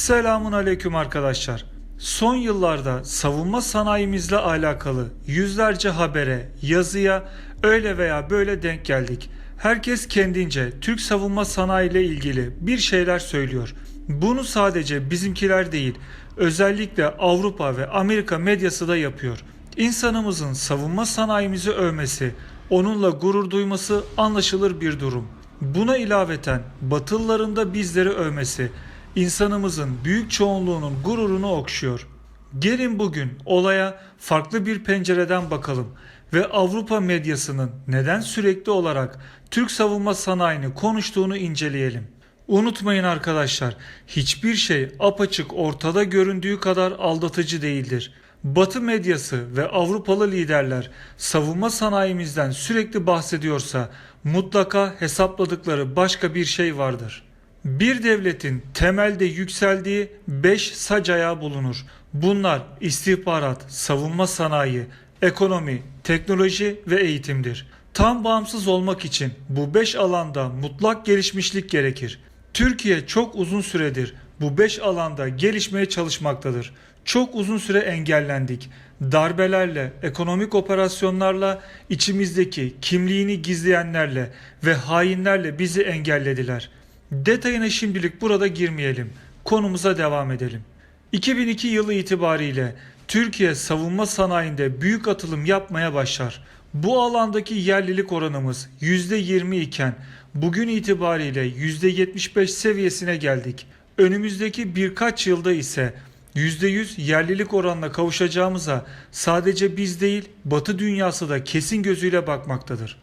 Selamun aleyküm arkadaşlar. Son yıllarda savunma sanayimizle alakalı yüzlerce habere, yazıya öyle veya böyle denk geldik. Herkes kendince Türk savunma sanayi ile ilgili bir şeyler söylüyor. Bunu sadece bizimkiler değil, özellikle Avrupa ve Amerika medyası da yapıyor. İnsanımızın savunma sanayimizi övmesi, onunla gurur duyması anlaşılır bir durum. Buna ilaveten Batılıların bizleri övmesi insanımızın büyük çoğunluğunun gururunu okşuyor. Gelin bugün olaya farklı bir pencereden bakalım ve Avrupa medyasının neden sürekli olarak Türk savunma sanayini konuştuğunu inceleyelim. Unutmayın arkadaşlar, hiçbir şey apaçık ortada göründüğü kadar aldatıcı değildir. Batı medyası ve Avrupalı liderler savunma sanayimizden sürekli bahsediyorsa mutlaka hesapladıkları başka bir şey vardır. Bir devletin temelde yükseldiği 5 sac ayağı bulunur. Bunlar istihbarat, savunma sanayi, ekonomi, teknoloji ve eğitimdir. Tam bağımsız olmak için bu 5 alanda mutlak gelişmişlik gerekir. Türkiye çok uzun süredir bu 5 alanda gelişmeye çalışmaktadır. Çok uzun süre engellendik. Darbelerle, ekonomik operasyonlarla, içimizdeki kimliğini gizleyenlerle ve hainlerle bizi engellediler. Detayına şimdilik burada girmeyelim. Konumuza devam edelim. 2002 yılı itibariyle Türkiye savunma sanayinde büyük atılım yapmaya başlar. Bu alandaki yerlilik oranımız %20 iken bugün itibariyle %75 seviyesine geldik. Önümüzdeki birkaç yılda ise %100 yerlilik oranına kavuşacağımıza sadece biz değil Batı dünyası da kesin gözüyle bakmaktadır.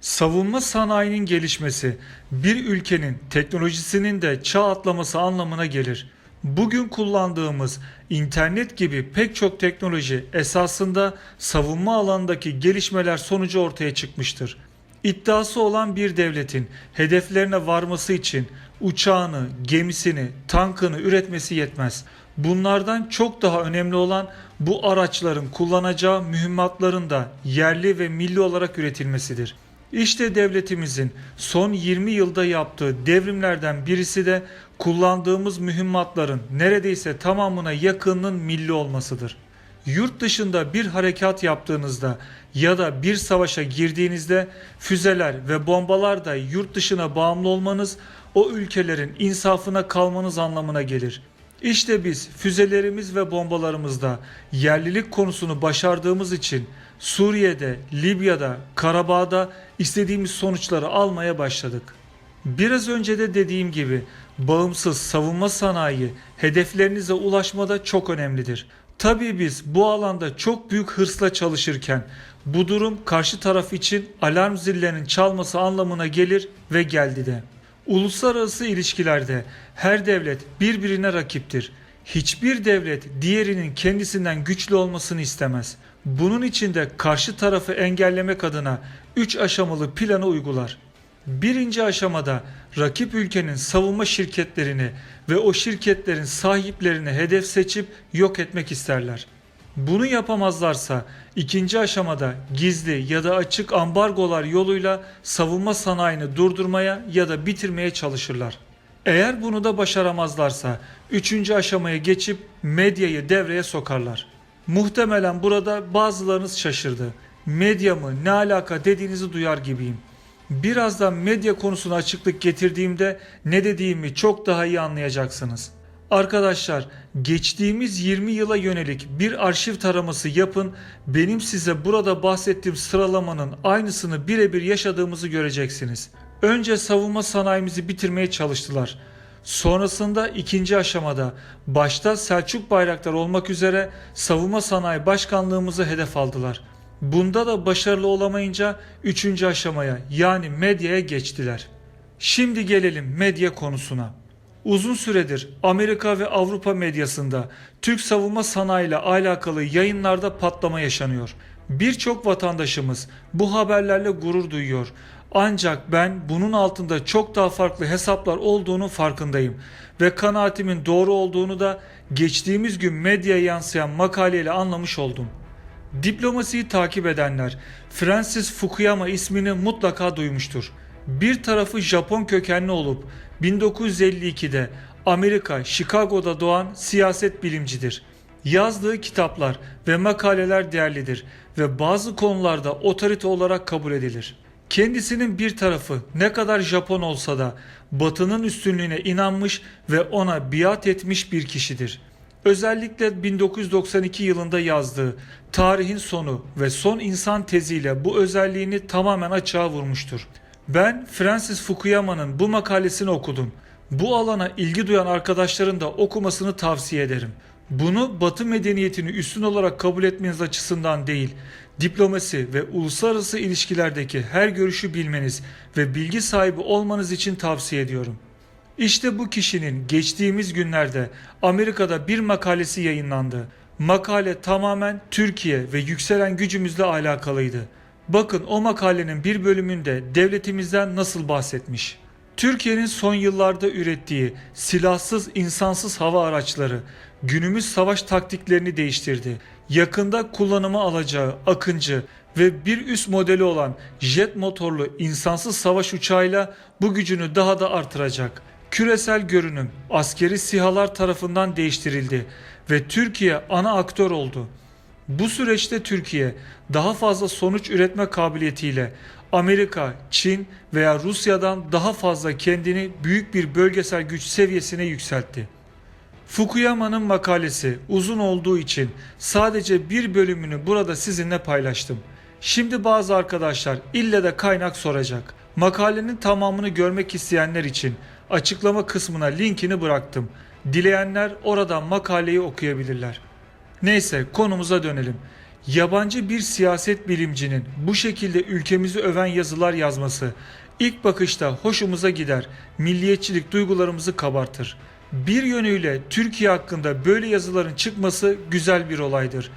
Savunma sanayinin gelişmesi bir ülkenin teknolojisinin de çağ atlaması anlamına gelir. Bugün kullandığımız internet gibi pek çok teknoloji esasında savunma alanındaki gelişmeler sonucu ortaya çıkmıştır. İddiası olan bir devletin hedeflerine varması için uçağını, gemisini, tankını üretmesi yetmez. Bunlardan çok daha önemli olan bu araçların kullanacağı mühimmatların da yerli ve milli olarak üretilmesidir. İşte devletimizin son 20 yılda yaptığı devrimlerden birisi de kullandığımız mühimmatların neredeyse tamamına yakınının milli olmasıdır. Yurt dışında bir harekat yaptığınızda ya da bir savaşa girdiğinizde füzeler ve bombalar da yurt dışına bağımlı olmanız o ülkelerin insafına kalmanız anlamına gelir. İşte biz füzelerimiz ve bombalarımızda yerlilik konusunu başardığımız için Suriye'de, Libya'da, Karabağ'da istediğimiz sonuçları almaya başladık. Biraz önce de dediğim gibi bağımsız savunma sanayi hedeflerinize ulaşmada çok önemlidir. Tabii biz bu alanda çok büyük hırsla çalışırken bu durum karşı taraf için alarm zillerinin çalması anlamına gelir ve geldi de. Uluslararası ilişkilerde her devlet birbirine rakiptir. Hiçbir devlet diğerinin kendisinden güçlü olmasını istemez. Bunun için de karşı tarafı engellemek adına 3 aşamalı planı uygular. Birinci aşamada rakip ülkenin savunma şirketlerini ve o şirketlerin sahiplerini hedef seçip yok etmek isterler. Bunu yapamazlarsa ikinci aşamada gizli ya da açık ambargolar yoluyla savunma sanayini durdurmaya ya da bitirmeye çalışırlar. Eğer bunu da başaramazlarsa üçüncü aşamaya geçip medyayı devreye sokarlar. Muhtemelen burada bazılarınız şaşırdı. Medya mı ne alaka dediğinizi duyar gibiyim. Birazdan medya konusuna açıklık getirdiğimde ne dediğimi çok daha iyi anlayacaksınız. Arkadaşlar geçtiğimiz 20 yıla yönelik bir arşiv taraması yapın. Benim size burada bahsettiğim sıralamanın aynısını birebir yaşadığımızı göreceksiniz. Önce savunma sanayimizi bitirmeye çalıştılar. Sonrasında ikinci aşamada başta Selçuk Bayraktar olmak üzere savunma sanayi başkanlığımızı hedef aldılar. Bunda da başarılı olamayınca üçüncü aşamaya yani medyaya geçtiler. Şimdi gelelim medya konusuna. Uzun süredir Amerika ve Avrupa medyasında Türk savunma sanayi ile alakalı yayınlarda patlama yaşanıyor. Birçok vatandaşımız bu haberlerle gurur duyuyor. Ancak ben bunun altında çok daha farklı hesaplar olduğunu farkındayım ve kanaatimin doğru olduğunu da geçtiğimiz gün medyaya yansıyan makaleyle anlamış oldum. Diplomasiyi takip edenler Francis Fukuyama ismini mutlaka duymuştur. Bir tarafı Japon kökenli olup 1952'de Amerika, Chicago'da doğan siyaset bilimcidir. Yazdığı kitaplar ve makaleler değerlidir ve bazı konularda otorite olarak kabul edilir. Kendisinin bir tarafı ne kadar Japon olsa da Batı'nın üstünlüğüne inanmış ve ona biat etmiş bir kişidir. Özellikle 1992 yılında yazdığı Tarihin Sonu ve Son İnsan teziyle bu özelliğini tamamen açığa vurmuştur. Ben Francis Fukuyama'nın bu makalesini okudum. Bu alana ilgi duyan arkadaşların da okumasını tavsiye ederim. Bunu Batı medeniyetini üstün olarak kabul etmeniz açısından değil, diplomasi ve uluslararası ilişkilerdeki her görüşü bilmeniz ve bilgi sahibi olmanız için tavsiye ediyorum. İşte bu kişinin geçtiğimiz günlerde Amerika'da bir makalesi yayınlandı. Makale tamamen Türkiye ve yükselen gücümüzle alakalıydı. Bakın o makalenin bir bölümünde devletimizden nasıl bahsetmiş. Türkiye'nin son yıllarda ürettiği silahsız insansız hava araçları günümüz savaş taktiklerini değiştirdi. Yakında kullanıma alacağı Akıncı ve bir üst modeli olan jet motorlu insansız savaş uçağıyla bu gücünü daha da artıracak. Küresel görünüm askeri sihalar tarafından değiştirildi ve Türkiye ana aktör oldu. Bu süreçte Türkiye daha fazla sonuç üretme kabiliyetiyle Amerika, Çin veya Rusya'dan daha fazla kendini büyük bir bölgesel güç seviyesine yükseltti. Fukuyama'nın makalesi uzun olduğu için sadece bir bölümünü burada sizinle paylaştım. Şimdi bazı arkadaşlar ille de kaynak soracak. Makalenin tamamını görmek isteyenler için açıklama kısmına linkini bıraktım. Dileyenler oradan makaleyi okuyabilirler. Neyse konumuza dönelim. Yabancı bir siyaset bilimcinin bu şekilde ülkemizi öven yazılar yazması ilk bakışta hoşumuza gider, milliyetçilik duygularımızı kabartır. Bir yönüyle Türkiye hakkında böyle yazıların çıkması güzel bir olaydır.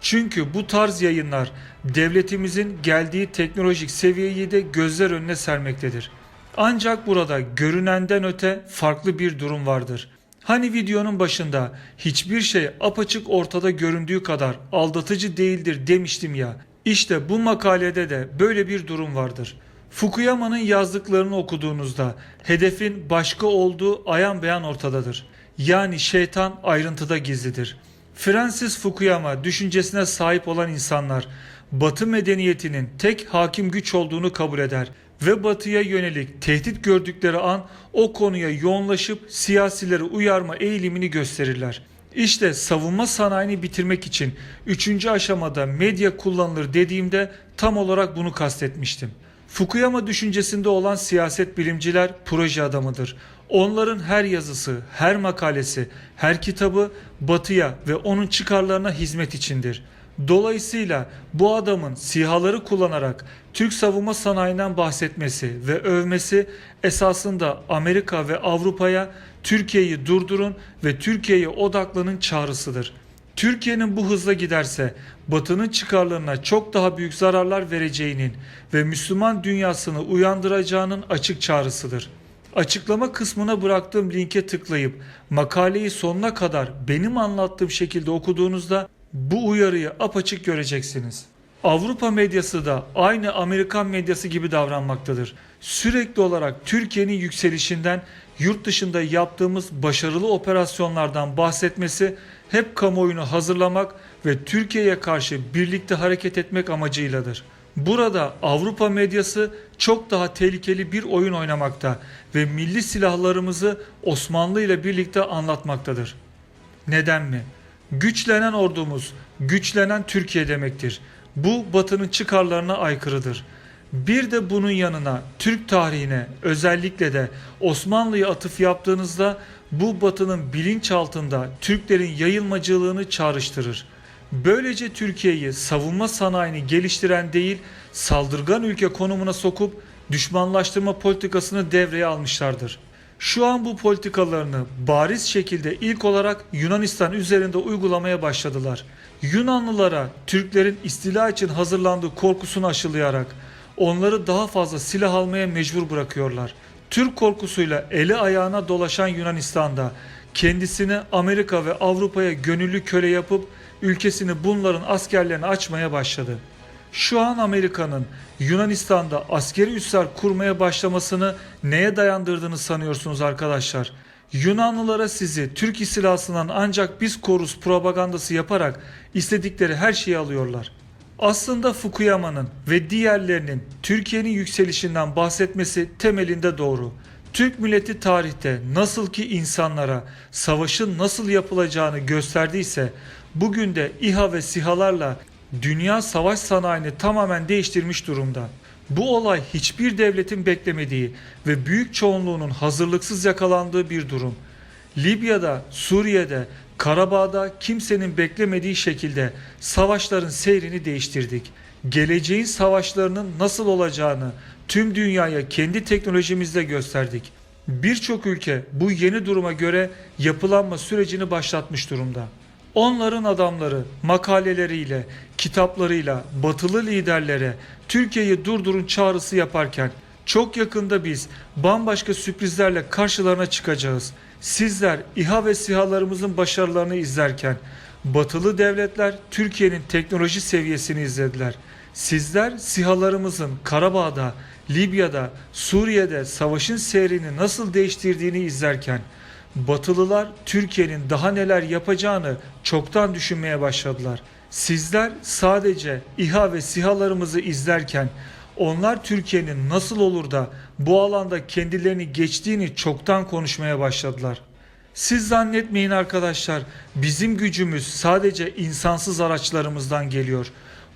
Çünkü bu tarz yayınlar devletimizin geldiği teknolojik seviyeyi de gözler önüne sermektedir. Ancak burada görünenden öte farklı bir durum vardır. Hani videonun başında hiçbir şey apaçık ortada göründüğü kadar aldatıcı değildir demiştim ya. İşte bu makalede de böyle bir durum vardır. Fukuyama'nın yazdıklarını okuduğunuzda hedefin başka olduğu ayan beyan ortadadır. Yani şeytan ayrıntıda gizlidir. Francis Fukuyama düşüncesine sahip olan insanlar Batı medeniyetinin tek hakim güç olduğunu kabul eder ve batıya yönelik tehdit gördükleri an o konuya yoğunlaşıp siyasileri uyarma eğilimini gösterirler. İşte savunma sanayini bitirmek için 3. aşamada medya kullanılır dediğimde tam olarak bunu kastetmiştim. Fukuyama düşüncesinde olan siyaset bilimciler proje adamıdır. Onların her yazısı, her makalesi, her kitabı batıya ve onun çıkarlarına hizmet içindir. Dolayısıyla bu adamın sihaları kullanarak Türk savunma sanayinden bahsetmesi ve övmesi esasında Amerika ve Avrupa'ya Türkiye'yi durdurun ve Türkiye'ye odaklanın çağrısıdır. Türkiye'nin bu hızla giderse Batı'nın çıkarlarına çok daha büyük zararlar vereceğinin ve Müslüman dünyasını uyandıracağının açık çağrısıdır. Açıklama kısmına bıraktığım linke tıklayıp makaleyi sonuna kadar benim anlattığım şekilde okuduğunuzda bu uyarıyı apaçık göreceksiniz. Avrupa medyası da aynı Amerikan medyası gibi davranmaktadır. Sürekli olarak Türkiye'nin yükselişinden, yurt dışında yaptığımız başarılı operasyonlardan bahsetmesi hep kamuoyunu hazırlamak ve Türkiye'ye karşı birlikte hareket etmek amacıyladır. Burada Avrupa medyası çok daha tehlikeli bir oyun oynamakta ve milli silahlarımızı Osmanlı ile birlikte anlatmaktadır. Neden mi? Güçlenen ordumuz, güçlenen Türkiye demektir. Bu Batı'nın çıkarlarına aykırıdır. Bir de bunun yanına Türk tarihine özellikle de Osmanlı'ya atıf yaptığınızda bu Batı'nın bilinçaltında Türklerin yayılmacılığını çağrıştırır. Böylece Türkiye'yi savunma sanayini geliştiren değil saldırgan ülke konumuna sokup düşmanlaştırma politikasını devreye almışlardır. Şu an bu politikalarını bariz şekilde ilk olarak Yunanistan üzerinde uygulamaya başladılar. Yunanlılara Türklerin istila için hazırlandığı korkusunu aşılayarak onları daha fazla silah almaya mecbur bırakıyorlar. Türk korkusuyla eli ayağına dolaşan Yunanistan'da kendisini Amerika ve Avrupa'ya gönüllü köle yapıp ülkesini bunların askerlerine açmaya başladı. Şu an Amerika'nın Yunanistan'da askeri üsler kurmaya başlamasını neye dayandırdığını sanıyorsunuz arkadaşlar? Yunanlılara sizi Türk istilasından ancak biz koruz propagandası yaparak istedikleri her şeyi alıyorlar. Aslında Fukuyama'nın ve diğerlerinin Türkiye'nin yükselişinden bahsetmesi temelinde doğru. Türk milleti tarihte nasıl ki insanlara savaşın nasıl yapılacağını gösterdiyse bugün de İHA ve SİHA'larla dünya savaş sanayini tamamen değiştirmiş durumda. Bu olay hiçbir devletin beklemediği ve büyük çoğunluğunun hazırlıksız yakalandığı bir durum. Libya'da, Suriye'de, Karabağ'da kimsenin beklemediği şekilde savaşların seyrini değiştirdik. Geleceğin savaşlarının nasıl olacağını tüm dünyaya kendi teknolojimizle gösterdik. Birçok ülke bu yeni duruma göre yapılanma sürecini başlatmış durumda. Onların adamları makaleleriyle, kitaplarıyla batılı liderlere Türkiye'yi durdurun çağrısı yaparken çok yakında biz bambaşka sürprizlerle karşılarına çıkacağız. Sizler İHA ve SİHA'larımızın başarılarını izlerken batılı devletler Türkiye'nin teknoloji seviyesini izlediler. Sizler SİHA'larımızın Karabağ'da, Libya'da, Suriye'de savaşın seyrini nasıl değiştirdiğini izlerken Batılılar Türkiye'nin daha neler yapacağını çoktan düşünmeye başladılar. Sizler sadece İHA ve SİHA'larımızı izlerken onlar Türkiye'nin nasıl olur da bu alanda kendilerini geçtiğini çoktan konuşmaya başladılar. Siz zannetmeyin arkadaşlar bizim gücümüz sadece insansız araçlarımızdan geliyor.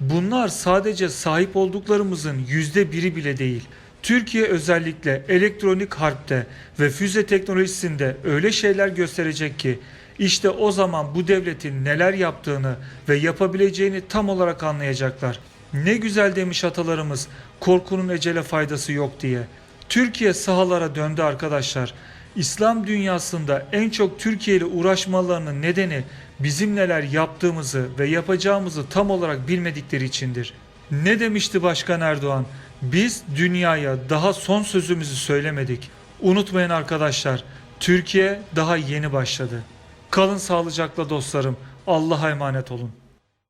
Bunlar sadece sahip olduklarımızın yüzde biri bile değil. Türkiye özellikle elektronik harpte ve füze teknolojisinde öyle şeyler gösterecek ki işte o zaman bu devletin neler yaptığını ve yapabileceğini tam olarak anlayacaklar. Ne güzel demiş atalarımız korkunun ecele faydası yok diye. Türkiye sahalara döndü arkadaşlar. İslam dünyasında en çok Türkiye ile uğraşmalarının nedeni bizim neler yaptığımızı ve yapacağımızı tam olarak bilmedikleri içindir. Ne demişti Başkan Erdoğan? Biz dünyaya daha son sözümüzü söylemedik. Unutmayın arkadaşlar, Türkiye daha yeni başladı. Kalın sağlıcakla dostlarım. Allah'a emanet olun.